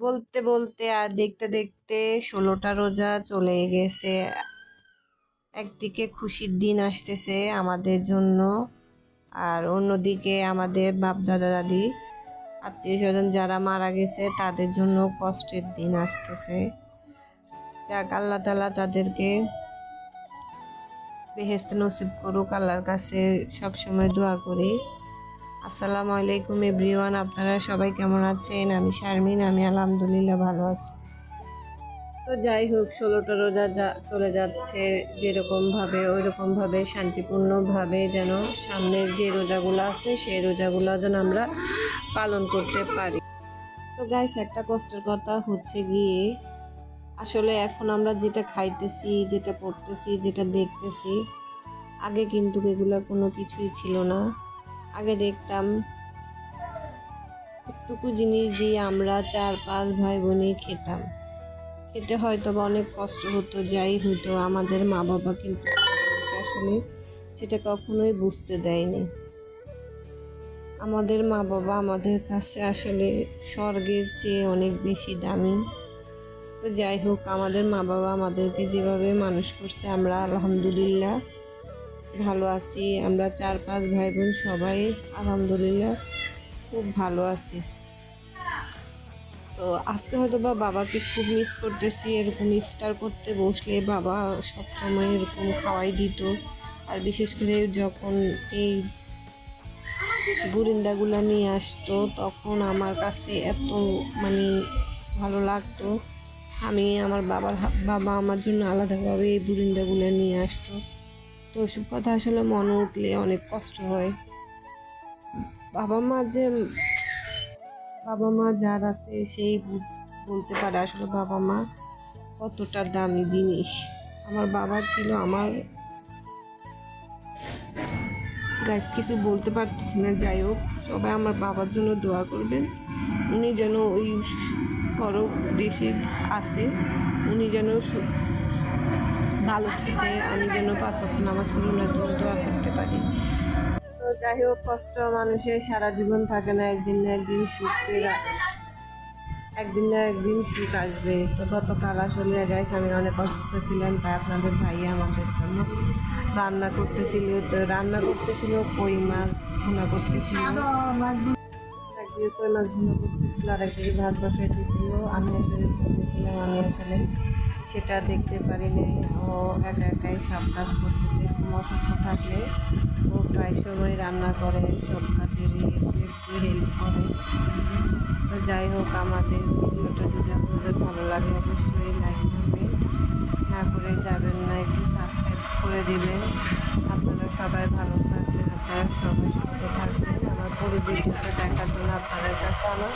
বলতে বলতে আর দেখতে দেখতে ষোলোটা রোজা চলে গেছে। একদিকে খুশির দিন আসতেছে আমাদের জন্য আর অন্যদিকে আমাদের বাপ দাদা দাদি আত্মীয় স্বজন যারা মারা গেছে তাদের জন্য কষ্টের দিন আসতেছে। যাক, আল্লাহ তালা তাদেরকে বেহেস্ত নসিব করুক, আল্লাহর কাছে সবসময় দোয়া করি। আসসালামু আলাইকুম এভরিওয়ান, আপনারা সবাই কেমন আছেন? আমি শারমিন, আমি আলহামদুলিল্লাহ ভালো আছি। তো যাই হোক, ষোলোটা রোজা যা চলে যাচ্ছে যেরকমভাবে ওই রকমভাবে শান্তিপূর্ণভাবে যেন সামনের যে রোজাগুলো আছে, সেই রোজাগুলো যেন আমরা পালন করতে পারি। তো গাইস একটা কষ্টের কথা হচ্ছে গিয়ে, আসলে এখন আমরা যেটা খাইতেছি, যেটা পড়তেছি, যেটা দেখতেছি, আগে কিন্তু এগুলো কোনো কিছুই ছিল না। আগে দেখতাম। একটুকু জিনিস দিয়ে আমরা চার পাঁচ ভাই বোনে খেতাম। খেতে হয়তো বা অনেক কষ্ট হতো, যাই হতো আমাদের মা বাবা কিন্তু আসলে সেটা কখনোই বুঝতে দেয়নি। আমাদের মা বাবা আমাদের কাছে আসলে স্বর্গের চেয়ে অনেক বেশি দামি। তো যাই হোক, আমাদের মা বাবা আমাদেরকে যেভাবে মানুষ করছে, আমরা আলহামদুলিল্লাহ ভালো আছি। আমরা চার পাঁচ ভাই বোন সবাই আলহামদুলিল্লাহ খুব ভালো আছি। তো আজকে হয়তো বা বাবাকে খুব মিস করতেছি, এরকম ইফতার করতে বসলে বাবা সব সময় এরকম খাওয়াই দিত। আর বিশেষ করে যখন এই বুরিন্দাগুলো নিয়ে আসতো, তখন আমার কাছে এত মানে ভালো লাগতো। আমি আমার বাবার বাবা আমার জন্য আলাদাভাবে এই বুরিন্দাগুলো নিয়ে আসতো। তো ওসব কথা আসলে মনে উঠলে অনেক কষ্ট হয়। বাবা মা যে বাবা মা যার আছে সেই বলতে পারে আসলে বাবা মা কতটা দামি জিনিস। আমার বাবা ছিল আমার গাইস কিছু বলতে পারতেছি না, যাই হোক, সবাই আমার বাবার জন্য দোয়া করবেন। উনি যেন ওই পরব দেশে আসে উনি যেন ভালো থাকে, আমি যেন পাঁচ নামাজ পড়ে, ওনার জন্য দোয়া করতে পারি। যাই হোক, কষ্ট মানুষের, সারা জীবন থাকে না, একদিন না একদিন সুখের একদিন না একদিন সুখ আসবে। তো গতকাল আসলে গাইস আমি অনেক অসুস্থ ছিলাম, তাই আপনাদের ভাইয়া আমাদের জন্য রান্না করতেছিল। তো রান্না করতেছিল কই মাছ, ভুনা করতেছিল। একদিকে কই মাছ ভুনা করতেছিল আর একদিকে ভাত বসাইতেছিল আমি আসলে ঘুমিয়েছিলাম আমি আসলে সেটা দেখতে পারি নাই ও একা একাই সব কাজ করতেছে অসুস্থ থাকলে ও প্রায় সময় রান্না করে, সব কাজেরই একটু একটু হেল্প করে। তো যাই হোক, আমাদের ভিডিওটা যদি আপনাদের ভালো লাগে অবশ্যই লাইক করবেন। না করে যাবেন না, একটু সাবস্ক্রাইব করে দিবেন। আপনারা সবাই ভালো থাকবেন, আপনারা সবাই ভিডিওটা দেখার জন্য আপনাদের কাছে আমার